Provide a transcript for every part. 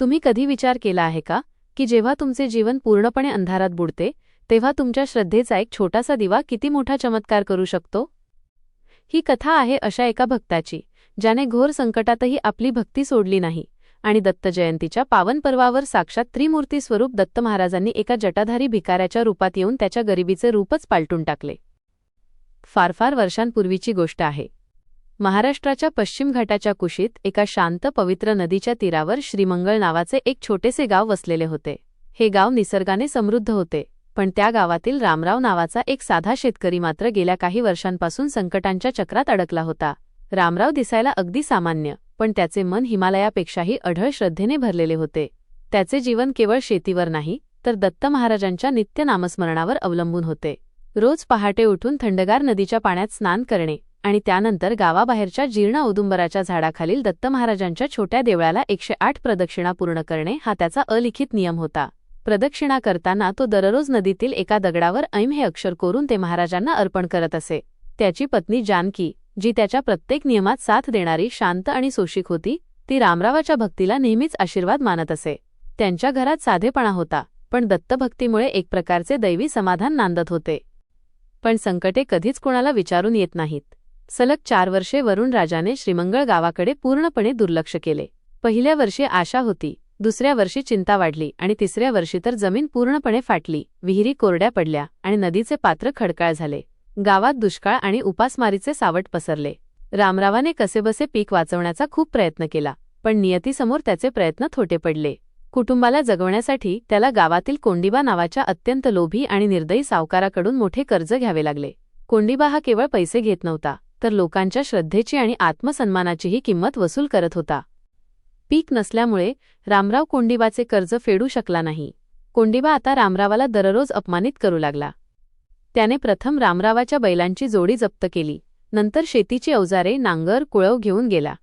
तुम्ही कधी विचार केला आहे का की जेव्हा तुमचे जीवन पूर्णपणे अंधारात बुडते तेव्हा तुमच्या श्रद्धेचा एक छोटासा दिवा किती मोठा चमत्कार करू शकतो? ही कथा आहे अशा एका भक्ताची ज्याने घोर संकटातही आपली भक्ती सोडली नाही आणि दत्त जयंतीच्या पावन पर्वावर साक्षात त्रिमूर्ती स्वरूप दत्त महाराजांनी एका जटाधारी भिकाऱ्याच्या रूपात येऊन त्याच्या गरिबीचे रूपच पालटून टाकले. फार फार वर्षांपूर्वीची गोष्ट आहे. महाराष्ट्राच्या पश्चिम घाटाच्या कुशीत एका शांत पवित्र नदीच्या तीरावर श्रीमंगळ नावाचे एक छोटेसे गाव वसलेले होते. हे गाव निसर्गाने समृद्ध होते पण त्या गावातील रामराव नावाचा एक साधा शेतकरी मात्र गेल्या काही वर्षांपासून संकटांच्या चक्रात अडकला होता. रामराव दिसायला अगदी सामान्य पण त्याचे मन हिमालयापेक्षाही अढळ श्रद्धेने भरलेले होते. त्याचे जीवन केवळ शेतीवर नाही तर दत्त महाराजांच्या नित्य नामस्मरणावर अवलंबून होते. रोज पहाटे उठून थंडगार नदीच्या पाण्यात स्नान करणे आणि त्यानंतर गावाबाहेरच्या जीर्ण औदुंबराच्या झाडाखालील दत्त महाराजांच्या छोट्या देवळाला एकशे आठ प्रदक्षिणा पूर्ण करणे हा त्याचा अलिखित नियम होता. प्रदक्षिणा करताना तो दररोज नदीतील एका दगडावर ऐम हे अक्षर कोरून ते महाराजांना अर्पण करत असे. त्याची पत्नी जानकी जी त्याच्या प्रत्येक नियमात साथ देणारी शांत आणि सोशिक होती ती रामरावाच्या भक्तीला नेहमीच आशीर्वाद मानत असे. त्यांच्या घरात साधेपणा होता पण दत्तभक्तीमुळे एक प्रकारचे दैवी समाधान नांदत होते. पण संकटे कधीच कोणाला विचारून येत नाहीत. सलग चार वर्षे वरुण राजाने श्रीमंगळ गावाकडे पूर्णपणे दुर्लक्ष केले. पहिल्या वर्षी आशा होती दुसऱ्या वर्षी चिंता वाढली आणि तिसऱ्या वर्षी तर जमीन पूर्णपणे फाटली विहिरी कोरड्या पडल्या आणि नदीचे पात्र खडकाळ झाले. गावात दुष्काळ आणि उपासमारीचे सावट पसरले. रामरावाने कसेबसे पीक वाचवण्याचा खूप प्रयत्न केला पण नियतीसमोर त्याचे प्रयत्न थोटे पडले. कुटुंबाला जगवण्यासाठी त्याला गावातील कोंडिबा नावाच्या अत्यंत लोभी आणि निर्दयी सावकाराकडून मोठे कर्ज घ्यावे लागले. कोंडिबा हा केवळ पैसे घेत नव्हता तर लोकांच्या श्रद्धेची आणि आत्मसन्मानाचीही किंमत वसूल करत होता. पीक नसल्यामुळे रामराव कोंडिबाचे कर्ज फेडू शकला नाही. कोंडिबा आता रामरावाला दररोज अपमानित करू लागला. त्याने प्रथम रामरावाच्या बैलांची जोडी जप्त केली. नंतर शेतीची अवजारे नांगर कुळव घेऊन गेला.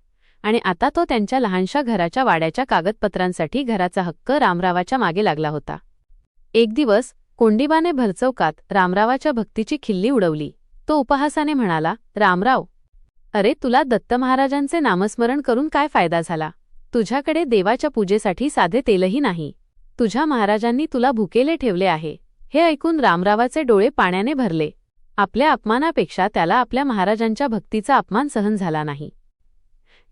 आणि आता तो त्यांच्या लहानशा घराच्या वाड्याच्या कागदपत्रांसाठी घराचा हक्क रामरावाच्या मागे लागला होता. एक दिवस कोंडिबाने भरचौकात रामरावाच्या भक्तीची खिल्ली उडवली. तो उपहासाने म्हणाला रामराव अरे तुला दत्त महाराजांचे नामस्मरण करून काय फायदा झाला? तुझ्याकडे देवाच्या पूजेसाठी साधे तेलही नाही. तुझ्या महाराजांनी तुला भुकेले ठेवले आहे. हे ऐकून रामरावाचे डोळे पाण्याने भरले. आपल्या अपमानापेक्षा त्याला आपल्या महाराजांच्या भक्तीचा अपमान सहन झाला नाही.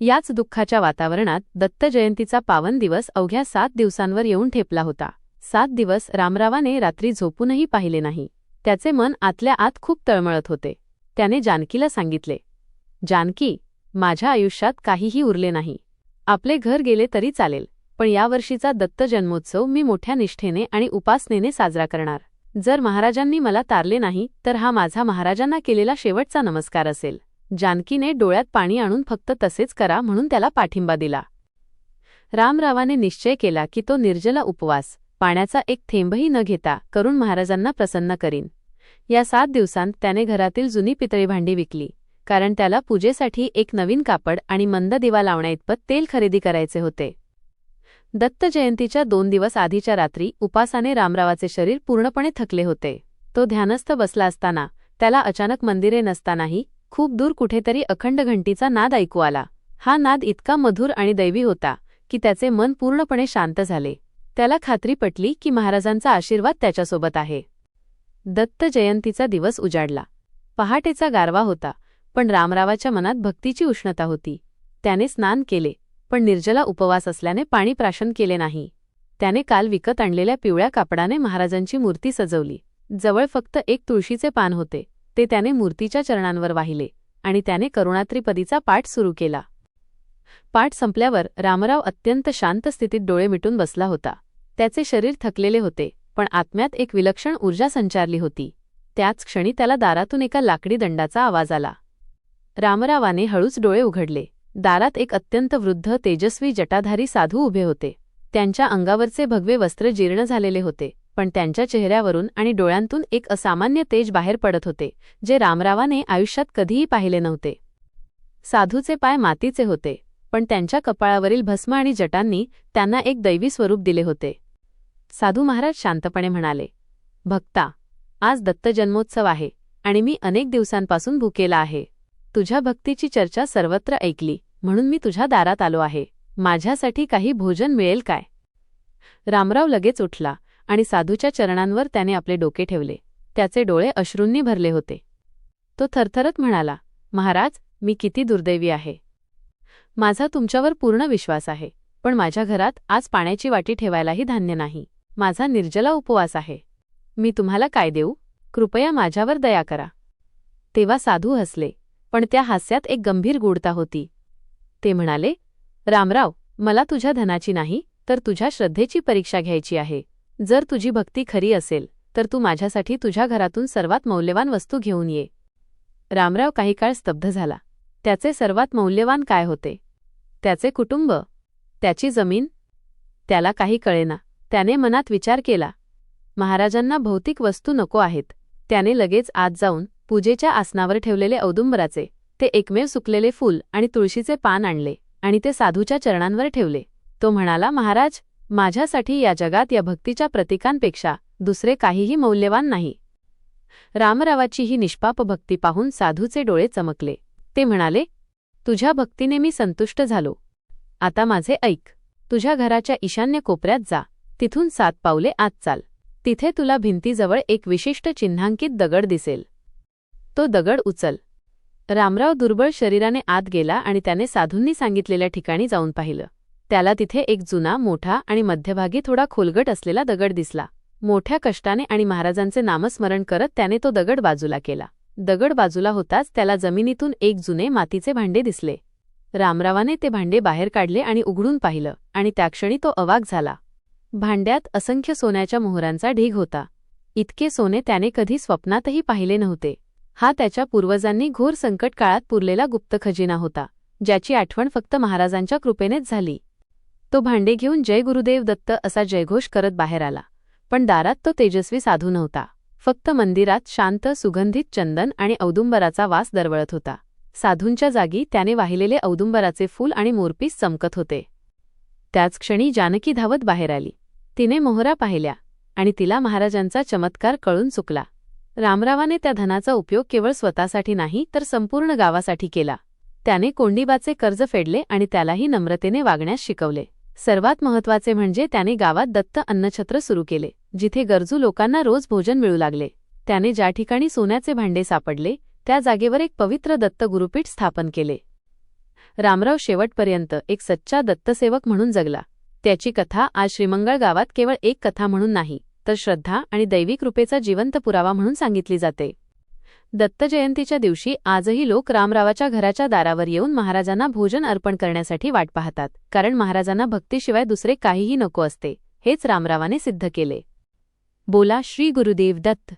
याच दुःखाच्या वातावरणात दत्त जयंतीचा पावन दिवस अवघ्या सात दिवसांवर येऊन ठेपला होता. सात दिवस रामरावाने रात्री झोपूनही पाहिले नाही. त्याचे मन आतल्या आत खूप तळमळत होते. त्याने जानकीला सांगितले जानकी माझ्या आयुष्यात काहीही उरले नाही. आपले घर गेले तरी चालेल पण यावर्षीचा दत्त जन्मोत्सव मी मोठ्या निष्ठेने आणि उपासनेने साजरा करणार. जर महाराजांनी मला तारले नाही तर हा माझा महाराजांना केलेला शेवटचा नमस्कार असेल जानकीने डोळ्यात पाणी आणून फक्त तसेच करा म्हणून त्याला पाठिंबा दिला. रामरावाने निश्चय केला की तो निर्जला उपवास पाण्याचा एक थेंबही न घेता करून महाराजांना प्रसन्न करीन. या सात दिवसांत त्याने घरातील जुनी पितळी भांडी विकली कारण त्याला पूजेसाठी एक नवीन कापड आणि मंद दिवा लावण्याइतपत तेल खरेदी करायचे होते. दत्त जयंतीच्या दोन दिवस आधीच्या रात्री उपासाने रामरावाचे शरीर पूर्णपणे थकले होते. तो ध्यानस्थ बसला असताना त्याला अचानक मंदिरे नसतानाही खूप दूर कुठेतरी अखंड घंटीचा नाद ऐकू आला. हा नाद इतका मधुर आणि दैवी होता की त्याचे मन पूर्णपणे शांत झाले. त्याला खात्री पटली की महाराजांचा आशीर्वाद त्याच्यासोबत आहे. दत्त जयंतीचा दिवस उजाडला. पहाटेचा गारवा होता पण रामरावाच्या मनात भक्तीची उष्णता होती. त्याने स्नान केले पण निर्जला उपवास असल्याने पाणी प्राशन केले नाही. त्याने काल विकत आणलेल्या पिवळ्या कापडाने महाराजांची मूर्ती सजवली. जवळ फक्त एक तुळशीचे पान होते ते त्याने मूर्तीच्या चरणांवर वाहिले आणि त्याने करुणात्रिपदीचा पाठ सुरू केला. पाठ संपल्यावर रामराव अत्यंत शांत स्थितीत डोळे मिटून बसला होता. त्याचे शरीर थकलेले होते पण आत्म्यात एक विलक्षण ऊर्जा संचारली होती. त्याच क्षणी त्याला दारातून एका लाकडी दंडाचा आवाज आला. रामरावाने हळूच डोळे उघडले. दारात एक अत्यंत वृद्ध तेजस्वी जटाधारी साधू उभे होते. त्यांच्या अंगावरचे भगवे वस्त्र जीर्ण झालेले होते पण त्यांच्या चेहऱ्यावरून आणि डोळ्यांतून एक असामान्य तेज बाहेर पडत होते जे रामरावाने आयुष्यात कधीही पाहिले नव्हते. साधूचे पाय मातीचे होते. पण त्यांच्या कपाळावरील भस्म आणि जटांनी त्यांना एक दैवी स्वरूप दिले होते. साधू महाराज शांतपणे म्हणाले भक्ता आज दत्त जन्मोत्सव आहे आणि मी अनेक दिवसांपासून भुकेला आहे. तुझ्या भक्तीची चर्चा सर्वत्र ऐकली म्हणून मी तुझ्या दारात आलो आहे. माझ्यासाठी काही भोजन मिळेल काय? रामराव लगेच उठला आणि साधूच्या चरणांवर त्याने आपले डोके ठेवले. त्याचे डोळे अश्रूंनी भरले होते. तो थरथरत म्हणाला महाराज मी किती दुर्दैवी आहे. माझा तुमच्यावर पूर्ण विश्वास आहे पण माझ्या घरात आज पाण्याची वाटी ठेवायलाही धान्य नाही. माझा निर्जला उपवास आहे. मी तुम्हाला काय देऊ? कृपया माझ्यावर दया करा. तेव्हा साधू हसले पण त्या हास्यात एक गंभीर गूढता होती. ते म्हणाले रामराव मला तुझ्या धनाची नाही तर तुझ्या श्रद्धेची परीक्षा घ्यायची आहे. जर तुझी भक्ती खरी असेल तर तू माझ्यासाठी तुझ्या घरातून सर्वात मौल्यवान वस्तू घेऊन ये. रामराव काही काळ स्तब्ध झाला. त्याचे सर्वात मौल्यवान काय होते? त्याचे कुटुंब? त्याची जमीन? त्याला काही कळेना. त्याने मनात विचार केला. महाराजांना भौतिक वस्तू नको आहेत. त्याने लगेच आत जाऊन पूजेच्या आसनावर ठेवलेले औदुंबराचे ते एकमेव सुकलेले फूल आणि तुळशीचे पान आणले आणि ते साधूच्या चरणांवर ठेवले. तो म्हणाला महाराज माझ्यासाठी या जगात या भक्तीच्या प्रतीकांपेक्षा दुसरे काहीही मौल्यवान नाही. रामरावाची ही निष्पाप भक्ती पाहून साधूचे डोळे चमकले. ते म्हणाले तुझ्या भक्तीने मी संतुष्ट झालो. आता माझे ऐक. तुझ्या घराच्या ईशान्य कोपऱ्यात जा. तिथून सात पावले आत चाल. तिथे तुला भिंतीजवळ एक विशिष्ट चिन्हांकित दगड दिसेल. तो दगड उचल. रामराव दुर्बळ शरीराने आत गेला आणि त्याने साधूंनी सांगितलेल्या ठिकाणी जाऊन पाहिलं. त्याला तिथे एक जुना मोठा आणि मध्यभागी थोडा खोलगट असलेला दगड दिसला. मोठ्या कष्टाने आणि महाराजांचे नामस्मरण करत त्याने तो दगड बाजूला केला. दगड बाजूला होताच त्याला जमिनीतून एक जुने मातीचे भांडे दिसले. रामरावाने ते भांडे बाहेर काढले आणि उघडून पाहिलं आणि त्याक्षणी तो अवाक झाला. भांड्यात असंख्य सोन्याच्या मोहरांचा ढीग होता. इतके सोने त्याने कधी स्वप्नातही पाहिले नव्हते. हा त्याच्या पूर्वजांनी घोर संकट काळात पुरलेला गुप्त खजिना होता ज्याची आठवण फक्त महाराजांच्या कृपेनेच झाली. तो भांडे घेऊन जय गुरुदेव दत्त असा जयघोष करत बाहेर आला पण दारात तो तेजस्वी साधू नव्हता. फक्त मंदिरात शांत सुगंधित चंदन आणि औदुंबराचा वास दरवळत होता. साधूंच्या जागी त्याने वाहिलेले औदुंबराचे फूल आणि मोरपीस चमकत होते. त्याच क्षणी जानकी धावत बाहेर आली. तिने मोहरा पाहिल्या आणि तिला महाराजांचा चमत्कार कळून चुकला. रामरावाने त्या धनाचा उपयोग केवळ स्वतःसाठी नाही तर संपूर्ण गावासाठी केला. त्याने कोंडीबाचे कर्ज फेडले आणि त्यालाही नम्रतेने वागण्यास शिकवले. सर्वात महत्त्वाचे म्हणजे त्याने गावात दत्त अन्नछत्र सुरू केले जिथे गरजू लोकांना रोज भोजन मिळू लागले. त्याने ज्या ठिकाणी सोन्याचे भांडे सापडले त्या जागेवर एक पवित्र दत्त गुरुपीठ स्थापन केले. रामराव शेवटपर्यंत एक सच्चा दत्तसेवक म्हणून जगला. त्याची कथा आज श्रीमंगळ गावात केवळ एक कथा म्हणून नाही तर श्रद्धा आणि दैविक रूपेचा जिवंत पुरावा म्हणून सांगितली जाते. दत्त जयंतीच्या दिवशी आजही लोक रामरावाच्या घराच्या दारावर येऊन महाराजांना भोजन अर्पण करण्यासाठी वाट पाहतात कारण महाराजांना भक्तीशिवाय दुसरे काहीही नको असते हेच रामरावाने सिद्ध केले. बोला श्री गुरुदेव दत्त.